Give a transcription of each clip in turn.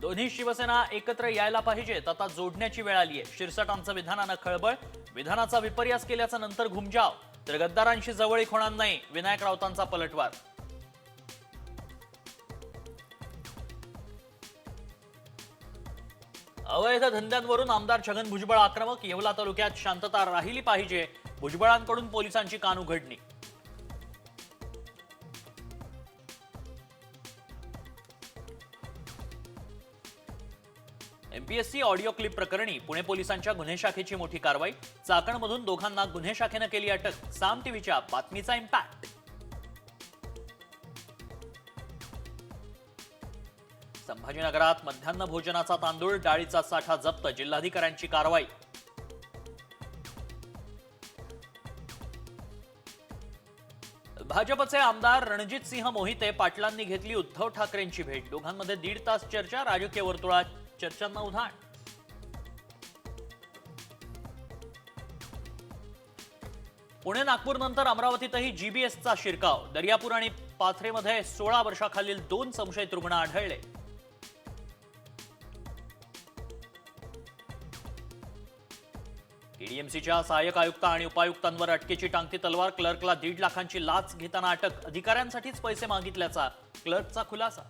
दोन्ही शिवसेना एकत्र यायला पाहिजेत. आता जोडण्याची वेळ आली आहे शिरसाटांचं विधानानं खळबळ. विधानाचा विपर्यास केल्याचा नंतर घुमजाव. तर गद्दारांशी जवळीक होणार नाही. विनायक राऊतांचा पलटवार. अवैध धंद्यांवरून आमदार छगन भुजबळ आक्रमक. येवला तालुक्यात शांतता राहिली पाहिजे. भुजबळांकडून पोलिसांची कान उघडणी. एमपीएससी ऑडिओ क्लिप प्रकरणी पुणे पोलिसांच्या गुन्हे शाखेची मोठी कारवाई. चाकणमधून दोघांना गुन्हे शाखेनं केली अटक. साम टीव्हीच्या बातमीचा इम्पॅक्ट संभाजीनगरात मध्यान्ह भोजनाचा तांदूळ डाळीचा साठा जप्त जिल्हाधिकाऱ्यांची कारवाई. भाजपचे आमदार रणजित सिंह मोहिते पाटलांनी घेतली उद्धव ठाकरेंची भेट. दोघांमध्ये दीड तास चर्चा राजकीय वर्तुळात चर्चांना उधाण पुणे नागपूर नंतर अमरावतीतही जीबीएसचा शिरकाव. दर्यापूर आणि पाथरेमध्ये सोळा वर्षाखालील दोन संशयित रुग्ण आढळले. ईडीएमसीच्या सहाय्यक आयुक्त आणि उपायुक्तांवर अटकेची टांगती तलवार क्लर्कला दीड लाखांची लाच घेताना अटक. अधिकाऱ्यांसाठीच पैसे मागितल्याचा क्लर्कचा खुलासा.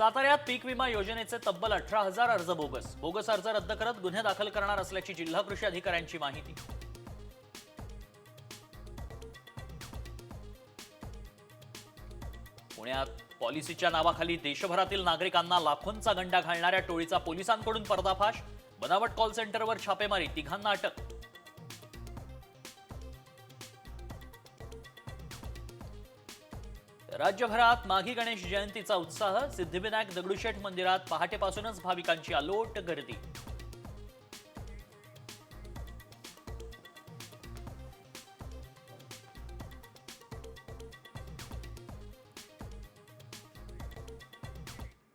साताऱ्यात पीक विमा योजनेचे तब्बल अठरा हजार अर्ज बोगस. बोगस अर्ज रद्द करत गुन्हे दाखल करणार असल्याची जिल्हा कृषी अधिकाऱ्यांची माहिती. पुण्यात पॉलिसीच्या नावाखाली देशभरातील नागरिकांना लाखोंचा गंडा घालणाऱ्या टोळीचा पोलिसांकडून पर्दाफाश. बनावट कॉल सेंटरवर छापेमारी तिघांना अटक. राज्यभरात माघी गणेश जयंतीचा उत्साह सिद्धिविनायक दगडूशेठ मंदिरात पहाटेपासूनच भाविकांची अलोट गर्दी.